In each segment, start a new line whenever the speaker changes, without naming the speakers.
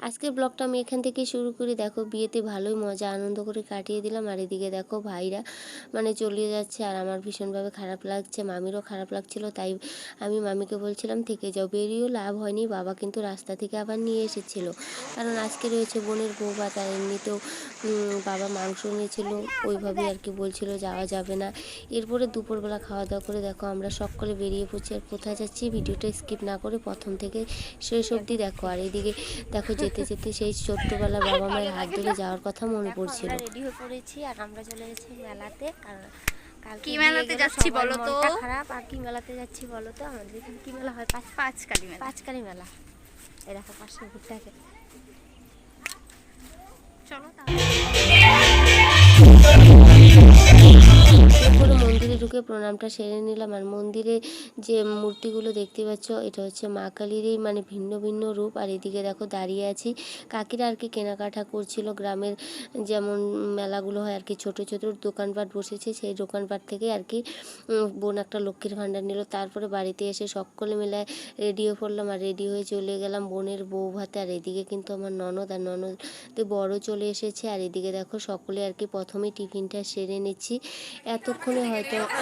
আজকের ব্লগটা আমি এখান থেকে শুরু করি। দেখো, বিয়েতে ভালোই মজা, আনন্দ করে কাটিয়ে দিলাম। আর এদিকে দেখো, ভাইরা মানে চলে যাচ্ছে আর আমার ভীষণভাবে খারাপ লাগছে, মামিরও খারাপ লাগছিল, তাই আমি মামিকে বলছিলাম, থেকে যাও, বেরিয়েও লাভ হয়নি, বাবা কিন্তু রাস্তা থেকে আবার নিয়ে এসেছিল। কারণ আজকে রয়েছে বোনের বউ ভাত আর এমনিতেও বাবা মাংস নিয়েছিল ওইভাবে আর কি বলছিল, যাওয়া যাবে না। এরপরে দুপুরবেলা খাওয়া দাওয়া করে দেখো, আমরা সকলে বেরিয়ে পড়ছি আর কোথায় যাচ্ছি, ভিডিওটা স্কিপ না করে প্রথম থেকে শেষ অবধি দেখো। আর এদিকে দেখো যেতে যেতে সেই ছোট্টবেলা বাবা মায়ের হাত ধরে যাওয়ার কথা মনে পড়ছিল। রেডি হয়ে পড়েছি আর আমরা চলে গেছি মেলাতে। কারণ কালকে
কি মেলাতে যাচ্ছি বলো তো?
খারাপ। আর কি মেলাতে যাচ্ছি বলো তো? আমাদের এখানে কি মেলা হয়? পাঁচ
পাঁচ কালি মেলা।
পাঁচকারি মেলা। এই দেখো পাঁচটা ঘুরতে
চলো তাহলে।
মন্দিরে প্রণামটা সেরে নিলাম। আর মন্দিরে যে মূর্তিগুলো দেখতে পাচ্ছ, এটা হচ্ছে মা কালীরই মানে ভিন্ন ভিন্ন রূপ। আর এদিকে দেখো দাঁড়িয়ে আছি। কাকিরা আর কি কেনাকাটা করছিল। গ্রামের যেমন মেলাগুলো হয় আর কি, ছোট ছোট দোকানপাট বসেছে। সেই দোকানপাট থেকে আর কি বোন একটা লক্ষ্মীর ভাণ্ডার নিল। তারপরে বাড়িতে এসে সকলে মিলে রেডি হয়ে পড়লাম। আর রেডি হয়ে চলে গেলাম বোনের বউ ভাতে। আর এদিকে কিন্তু আমার ননদ, আর ননদ বড় চলে এসেছে। আর এদিকে দেখো সকলে আর কি প্রথমেই টিফিনটা সেরে নিচ্ছি। এতক্ষণে হয়তো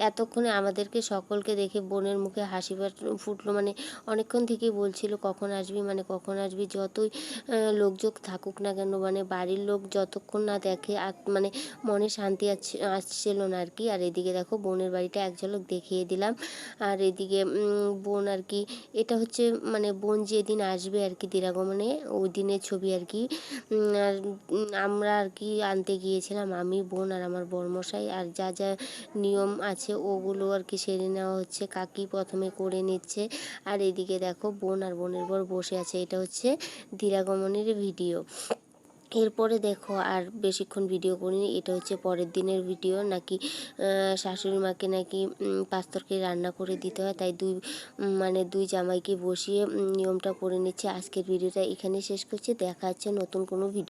এতক্ষণে আমাদেরকে সকলকে দেখে বোনের মুখে হাসি ফুটলো। মানে অনেকক্ষণ থেকেই বলছিল, কখন আসবি? মানে কখন আসবি? যতই লোকযোগ থাকুক না কেন মানে বাড়ির লোক যতক্ষণ না দেখে মানে মনে শান্তি আসছে- আসছিল না আর কি। আর এদিকে দেখো বোনের বাড়িটা এক ঝলক দেখিয়ে দিলাম। আর এদিকে বোন আর কি, এটা হচ্ছে মানে বোন যেদিন আসবে আর কি দিরাগমনে, ওই দিনের ছবি আর কি। আর আমরা আর কি আনতে গিয়েছিলাম, আমি, বোন আর আমার বরমশাই। আর যা যা নিয়ম আছে ওগুলো আর কি সেরে নেওয়া হচ্ছে। কাকি প্রথমে করে নিচ্ছে। আর এদিকে দেখো বোন আর বোনের বর বসে আছে। এটা হচ্ছে দিরাগমনের ভিডিও। এরপরে দেখো, আর বেশিক্ষণ ভিডিও করিনি, এটা হচ্ছে পরের দিনের ভিডিও। নাকি শাশুড়ি মাকে নাকি তরকারি রান্না করে দিতে হয়। তাই দুই মানে দুই জামাইকে বসিয়ে নিয়মটা করে নিচ্ছে। আজকের ভিডিওটা এখানে শেষ করছি। দেখা হচ্ছে নতুন কোনো ভিডিও